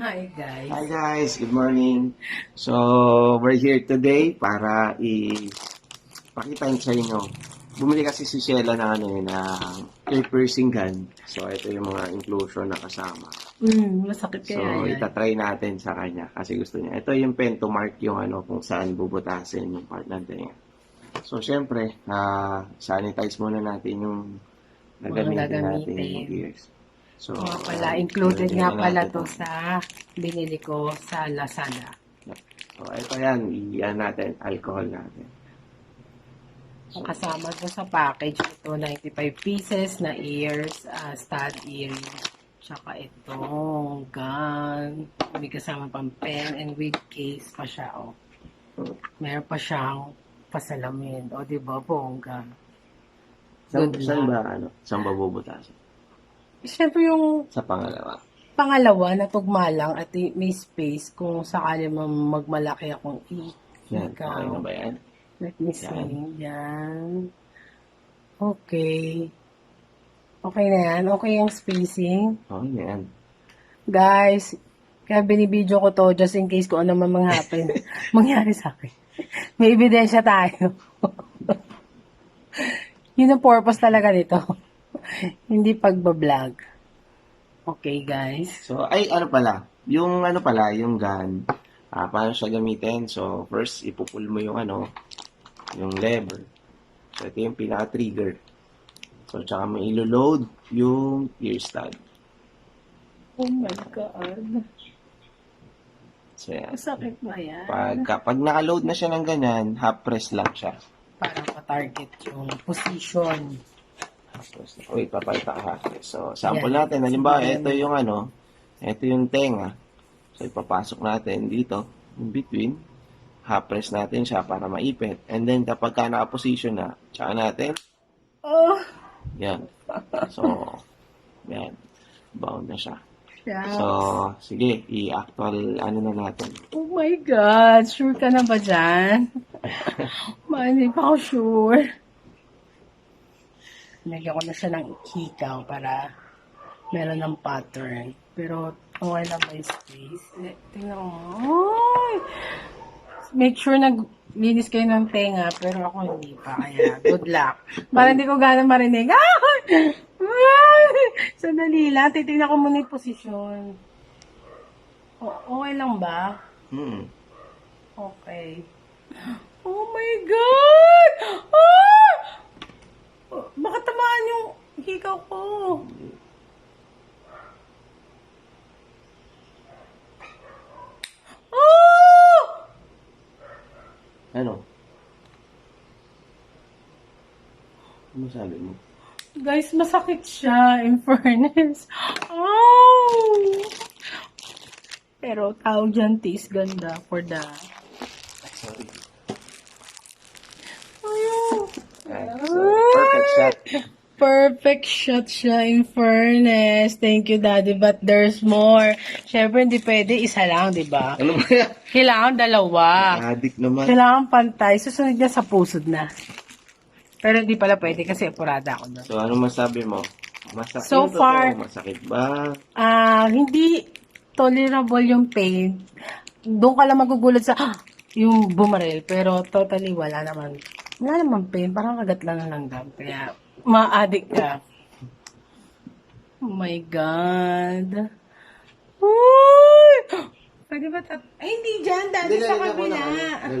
Hi guys. Hi guys, good morning. So, we're here today para i-pakita sa inyo. Bumili kasi si Sheila ng ano eh, ng ear piercing gun. So, ito yung mga inclusion na kasama. Mm, masakit So, kaya yan. itatry natin sa kanya kasi gusto niya. Ito yung pen to mark yung ano kung saan bubutasin yung part ng tenga. So, syempre, ah sanitize muna natin yung nagamitin natin gagamitin. yung ears. So, Nga pala, included nga pala to sa binili ko sa Lazada. So, ito yan. Iyan natin. Alcohol natin. Ang kasama ko sa package, ito 95 pieces na ears, uh, stud earring. Tsaka itong gun. May kasama pang pen and with case pa siya, oh. Meron pa siyang pasalamin. O, di ba, bongga. Saan, saan ba, ano? Saan ba bubutasin? Siyempre yung Sa pangalawa. pangalawa, natugma lang at i- may space kung sakali man magmalaki akong i- Yan. ikaw. Okay na ba yan? Let me see. Yan. Okay. Okay na yan. Okay yung spacing. Okay na yan. Guys, kaya binibidyo ko to just in case kung ano man manghapin. mangyari sa akin. May ebidensya tayo. Yun ang purpose talaga nito. Hindi pagbablog. Okay, guys. So, ay, ano pala? Yung ano pala, yung gun, ah, paano siya gamitin? So, first, ipupul mo yung ano, yung lever. So, ito yung pinaka-trigger. So, tsaka mo ilo-load yung ear stud. Oh my God. So, yan. Masakit ba yan? Pag, kapag naka-load na siya ng ganyan, half press lang siya. Para pa-target yung position. Wait, papalita ka. So, sample Yan. natin. Halimbawa, ito yung ano, ito yung tenga. So, ipapasok natin dito, in between. Half press natin siya para maipit. And then, kapag ka naka-position na, tsaka natin, Oh, yan. So, yan. Bound na siya. yeah. So, sige, i-actual, ano na natin. oh my God. Sure ka na ba dyan? Ma, hindi pa ako sure. Nagyan ko na siya ng hikaw para meron ng pattern. Pero, okay lang ba yung space? Tingnan mo. Ay! Make sure nag linis kayo ng tenga, pero ako hindi pa. Kaya, good luck. Para hindi ko gano'n marinig. Ay! Sandali lang. Titignan ko muna yung posisyon. O- okay lang ba? Hmm. Okay. Oh my God! Ah! Oh, Baka tamaan yung hikaw ko. Oh! Ano? Ano sabi mo? Guys, masakit siya, in fairness. Oh! Pero tawag dyan, taste ganda for the... Sorry. So, perfect shot. Perfect shot siya, in fairness. Thank you, Daddy. But there's more. Siyempre, hindi pwede isa lang, di ba? Ano ba yan? Kailangan dalawa. Addict naman. Kailangan pantay. Susunod niya sa pusod na. Pero hindi pala pwede kasi apurada ako doon. So, ano masabi mo? Masakit So ba to? far- Masakit ba? Ah, hindi tolerable yung pain. Doon ka lang magugulat sa "Ah!" yung bumaril. Pero totally wala naman. Wala naman pain. Parang kagat lang ng langgam. Kaya ma-addict ka. Oh my God. Uy! Pwede ba tat... Ay, hindi dyan. Dati sa kabila.